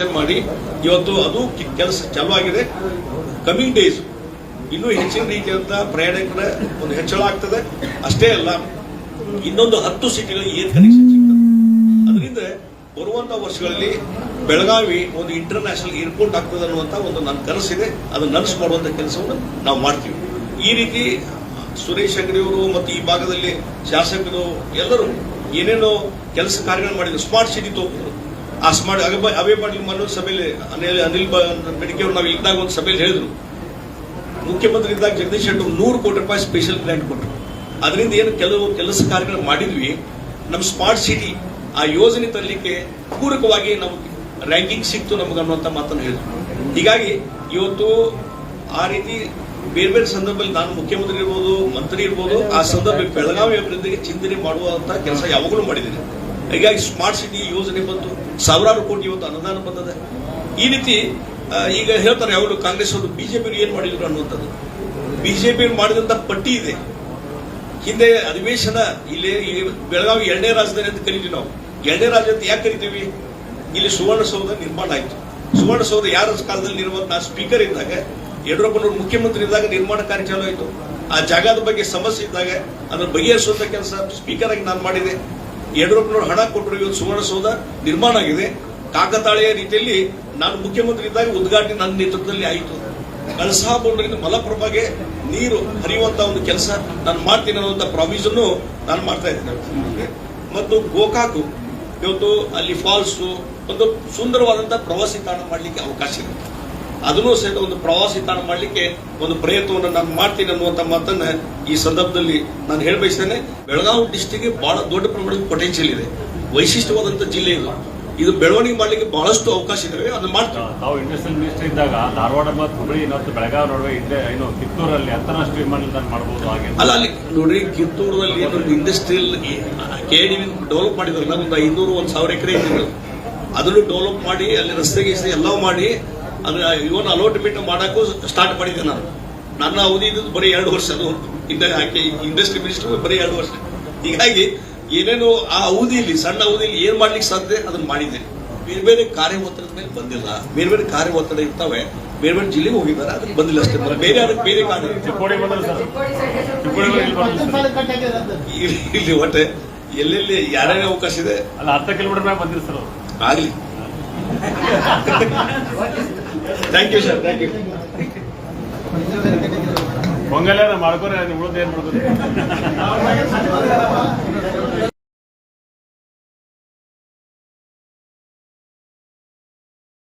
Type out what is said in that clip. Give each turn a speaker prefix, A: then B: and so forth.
A: ಮಾಡಿ, ಇವತ್ತು ಅದು ಕೆಲಸ ಚಾಲು ಆಗಿದೆ. ಕಮಿಂಗ್ ಡೇಸ್ ಇನ್ನೂ ಹೆಚ್ಚಿನ ರೀತಿಯಂತ ಪ್ರಯಾಣಿಕರ ಒಂದು ಹೆಚ್ಚಳ ಆಗ್ತದೆ. ಅಷ್ಟೇ ಅಲ್ಲ, ಇನ್ನೊಂದು ಹತ್ತು ಸಿಟಿಗಳಿಗೆ ಏರ್ ಕನೆಕ್ಷನ್ ಸಿಗ್ತದೆ. ಅದರಿಂದ ಬರುವಂತ ವರ್ಷಗಳಲ್ಲಿ ಬೆಳಗಾವಿ ಒಂದು ಇಂಟರ್ನ್ಯಾಷನಲ್ ಏರ್ಪೋರ್ಟ್ ಆಗ್ತದೆ ಅನ್ನುವಂತ ಒಂದು ನನ್ನ ಕನಸಿದೆ. ಅದನ್ನು ನನಸು ಮಾಡುವಂತ ಕೆಲಸವನ್ನು ನಾವು ಮಾಡ್ತೀವಿ. ಈ ರೀತಿ ಸುರೇಶ್ ಅವರು ಮತ್ತು ಈ ಭಾಗದಲ್ಲಿ ಶಾಸಕರು ಎಲ್ಲರೂ ಏನೇನೋ ಕೆಲಸ ಕಾರ್ಯಗಳನ್ನು ಮಾಡಿದ್ರು. ಸ್ಮಾರ್ಟ್ ಸಿಟಿ ತಗೊಂಡ್ರು ಆ ಸ್ಮಾರ್ಟ್ ಅವೆ ಪಾಟೀಲ್ ಮನೋಜ್ ಸಭೆಯಲ್ಲಿ, ಅನಿಲ್ ಅನಿಲ್ ಬೆಡಿಕೆ ನಾವು ಇದ್ದಾಗ ಒಂದು ಸಭೆಯಲ್ಲಿ ಹೇಳಿದ್ರು. ಮುಖ್ಯಮಂತ್ರಿ ಇದ್ದಾಗ ಜಗದೀಶ್ ಶೆಟ್ಟರ್ ನೂರು ಕೋಟಿ ರೂಪಾಯಿ ಸ್ಪೆಷಲ್ ಗ್ರಾಂಟ್ ಕೊಟ್ಟರು ಅದರಿಂದ ಏನು ಕೆಲವು ಕೆಲಸ ಕಾರ್ಯಗಳು ಮಾಡಿದ್ವಿ. ನಮ್ಮ ಸ್ಮಾರ್ಟ್ ಸಿಟಿ ಆ ಯೋಜನೆ ತರಲಿಕ್ಕೆ ಪೂರಕವಾಗಿ ನಮ್ಗೆ ರ್ಯಾಂಕಿಂಗ್ ಸಿಕ್ತು ನಮ್ಗೆ ಅನ್ನುವಂಥ ಮಾತನ್ನು ಹೇಳಿದ್ರು. ಹೀಗಾಗಿ ಇವತ್ತು ಆ ರೀತಿ ಬೇರೆ ಬೇರೆ ಸಂದರ್ಭದಲ್ಲಿ ನಾನು ಮುಖ್ಯಮಂತ್ರಿ ಇರ್ಬೋದು, ಮಂತ್ರಿ ಇರ್ಬೋದು, ಆ ಸಂದರ್ಭ ಬೆಳಗಾವಿ ಅಭಿವೃದ್ಧಿಗೆ ಚಿಂತನೆ ಮಾಡುವಂತಹ ಕೆಲಸ ಯಾವಾಗಲೂ ಮಾಡಿದ್ದೀನಿ. ಹೀಗಾಗಿ ಸ್ಮಾರ್ಟ್ ಸಿಟಿ ಯೋಜನೆ ಬಂತು ಸಾವಿರಾರು ಕೋಟಿ ಇವತ್ತು ಅನುದಾನ ಬಂದದೆ. ಈ ರೀತಿ ಈಗ ಹೇಳ್ತಾರೆ ಯಾವಾಗಲೂ ಕಾಂಗ್ರೆಸ್ ಅವರು ಬಿಜೆಪಿ ಏನು ಮಾಡಿದ್ರು ಅನ್ನುವಂಥದ್ದು. ಬಿಜೆಪಿ ಮಾಡಿದಂತ ಪಟ್ಟಿ ಇದೆ. ಹಿಂದೆ ಅಧಿವೇಶನ ಇಲ್ಲಿ ಬೆಳಗಾವಿ ಎರಡನೇ ರಾಜಧಾನಿ ಅಂತ ಕರಿತೀವಿ ನಾವು. ಎರಡನೇ ರಾಜ್ಯ ಅಂತ ಯಾಕೆ ಕರಿತೀವಿ? ಇಲ್ಲಿ ಸುವರ್ಣಸೌಧ ನಿರ್ಮಾಣ ಆಯ್ತು. ಸುವರ್ಣಸೌಧ ಯಾರ ಕಾಲದಲ್ಲಿ ನಿರ್ಮಾಣ ಸ್ಪೀಕರ್ ಇದ್ದಾಗ, ಯಡಿಯೂರಪ್ಪನವರು ಮುಖ್ಯಮಂತ್ರಿ ಇದ್ದಾಗ ನಿರ್ಮಾಣ ಕಾರ್ಯ ಚಾಲೂ ಆಯ್ತು. ಆ ಜಾಗದ ಬಗ್ಗೆ ಸಮಸ್ಯೆ ಇದ್ದಾಗ, ಅದನ್ನು ಬಗೆಹರಿಸುವಂತ ಕೆಲಸ ಸ್ಪೀಕರ್ ಆಗಿ ನಾನು ಮಾಡಿದೆ. ಯಡಿಯೂರಪ್ಪನವರು ಹಣ ಕೊಟ್ಟರು, ಇವತ್ತು ಸುವರ್ಣಸೌಧ ನಿರ್ಮಾಣ ಆಗಿದೆ. ಕಾಕತಾಳೆಯ ರೀತಿಯಲ್ಲಿ ನಾನು ಮುಖ್ಯಮಂತ್ರಿ ಇದ್ದಾಗ ಉದ್ಘಾಟನೆ ನನ್ನ ನೇತೃತ್ವದಲ್ಲಿ ಆಯಿತು. ಕಳಸಾ ಬಂಡೂರಿಂದ ಮಲಪ್ರಭಾಗೆ ನೀರು ಹರಿಯುವಂತ ಒಂದು ಕೆಲಸ ನಾನು ಮಾಡ್ತೀನಿ ಅನ್ನುವಂತ ಪ್ರಾವಿಷನ್ ನಾನು ಮಾಡ್ತಾ ಇದ್ದೇನೆ ಮತ್ತು ಗೋಕಾಕು, ಇವತ್ತು ಅಲ್ಲಿ ಫಾಲ್ಸು ಒಂದು ಸುಂದರವಾದಂತಹ ಪ್ರವಾಸಿ ತಾಣ ಮಾಡಲಿಕ್ಕೆ ಅವಕಾಶ ಇದೆ ಅದನ್ನು ಸಹಿತ ಒಂದು ಪ್ರವಾಸಿ ತಾಣ ಮಾಡಲಿಕ್ಕೆ ಒಂದು ಪ್ರಯತ್ನವನ್ನು ನಾನು ಮಾಡ್ತೀನಿ ಅನ್ನುವಂಥ ಮಾತನ್ನ ಈ ಸಂದರ್ಭದಲ್ಲಿ ನಾನು ಹೇಳಬಯಸ್ತೇನೆ. ಬೆಳಗಾವಿ ಡಿಸ್ಟಿಕ್ಗೆ ಬಹಳ ದೊಡ್ಡ ಪ್ರಮಾಣದ ಪೊಟೆನ್ಷಿಯಲ್ ಇದೆ. ವೈಶಿಷ್ಟ್ಯವಾದಂತ ಜಿಲ್ಲೆ ಇದು ಇದು ಬೆಳವಣಿಗೆ ಮಾಡಲಿಕ್ಕೆ ಬಹಳಷ್ಟು ಅವಕಾಶ ಇದಾವೆ ಅದನ್ನ ಮಾಡ್ತೀವಿ.
B: ತಾವು ಇಂಡಸ್ಟ್ರಿಯಲ್ ಮಿನಿಸ್ಟರ್ ಇದ್ದಾಗ ಧಾರವಾಡ ಮತ್ತು ಹುಬ್ಬಳ್ಳಿ ಮತ್ತು ಬೆಳಗಾವಿ ನಡುವೆ ಇದ್ದೇ ಏನು ಕಿತ್ತೂರಲ್ಲಿ ಅಂತಾರಾಷ್ಟ್ರೀಯ ವಿಮಾನ ಮಾಡಬಹುದು ಹಾಗೆ.
A: ಅಲ್ಲ ಅಲ್ಲಿ ನೋಡ್ರಿ ಕಿತ್ತೂರಲ್ಲಿ ಒಂದು ಇಂಡಸ್ಟ್ರಿಯಲ್ ಕೆ ಡಿ ಡೆವಲಪ್ ಮಾಡಿದ್ರಲ್ಲ ಒಂದು ಐನೂರು ಒಂದು ಸಾವಿರ ಎಕರೆ ಇದೆ ಅದನ್ನು ಡೆವಲಪ್ ಮಾಡಿ ಅಲ್ಲಿ ರಸ್ತೆ ಗಿಸ್ತೆ ಎಲ್ಲ ಮಾಡಿ ಅದ್ರ ಇವನ್ ಅಲೋಟ್ಮೆಂಟ್ ಮಾಡಕ್ಕೂ ಸ್ಟಾರ್ಟ್ ಮಾಡಿದ್ದೆ ನಾನು. ನನ್ನ ಅವಧಿ ಇದ್ದು ಬರೀ ಎರಡು ವರ್ಷ ಅದು ಇಂಡಸ್ಟ್ರಿ ಮಿನಿಸ್ಟರ್ ಬರೀ ಎರಡು ವರ್ಷ. ಹೀಗಾಗಿ ಏನೇನು ಆ ಅವಧಿಯಲ್ಲಿ ಸಣ್ಣ ಅವಧಿಯಲ್ಲಿ ಏನ್ ಮಾಡ್ಲಿಕ್ಕೆ ಸಾಧ್ಯ ಅದನ್ನ ಮಾಡಿದ್ದೇನೆ ಬೇರೆ ಬೇರೆ ಕಾರ್ಯ ಒತ್ತಡದ ಮೇಲೆ ಬಂದಿಲ್ಲ. ಬೇರೆ ಬೇರೆ ಕಾರ್ಯ ಒತ್ತಡ ಇರ್ತಾವೆ. ಬೇರೆ ಬೇರೆ ಜಿಲ್ಲೆಗೆ ಹೋಗಿದ್ದಾರೆ ಅದಕ್ಕೆ ಬಂದಿಲ್ಲ ಅಷ್ಟೇ. ಬರ ಬೇರೆ ಯಾರು ಬೇರೆ
B: ಇಲ್ಲಿ
A: ಒಟ್ಟೆ ಎಲ್ಲೆಲ್ಲಿ ಯಾರ್ಯಾರ ಅವಕಾಶ ಇದೆ?
B: ಅಲ್ಲ ಅರ್ಧ ಕಿಲೋಮೀಟರ್ ಮೇಲೆ ಬಂದಿರ್ತಾರೆ
A: ಆಗ್ಲಿ. Thank you sir thank you
B: ಮಂಗಲ್ಯಾರ ಮಾಡ್ಕೋರ ಉಳಿದ ಏನ್ ಮಾಡ್ತಾರೆ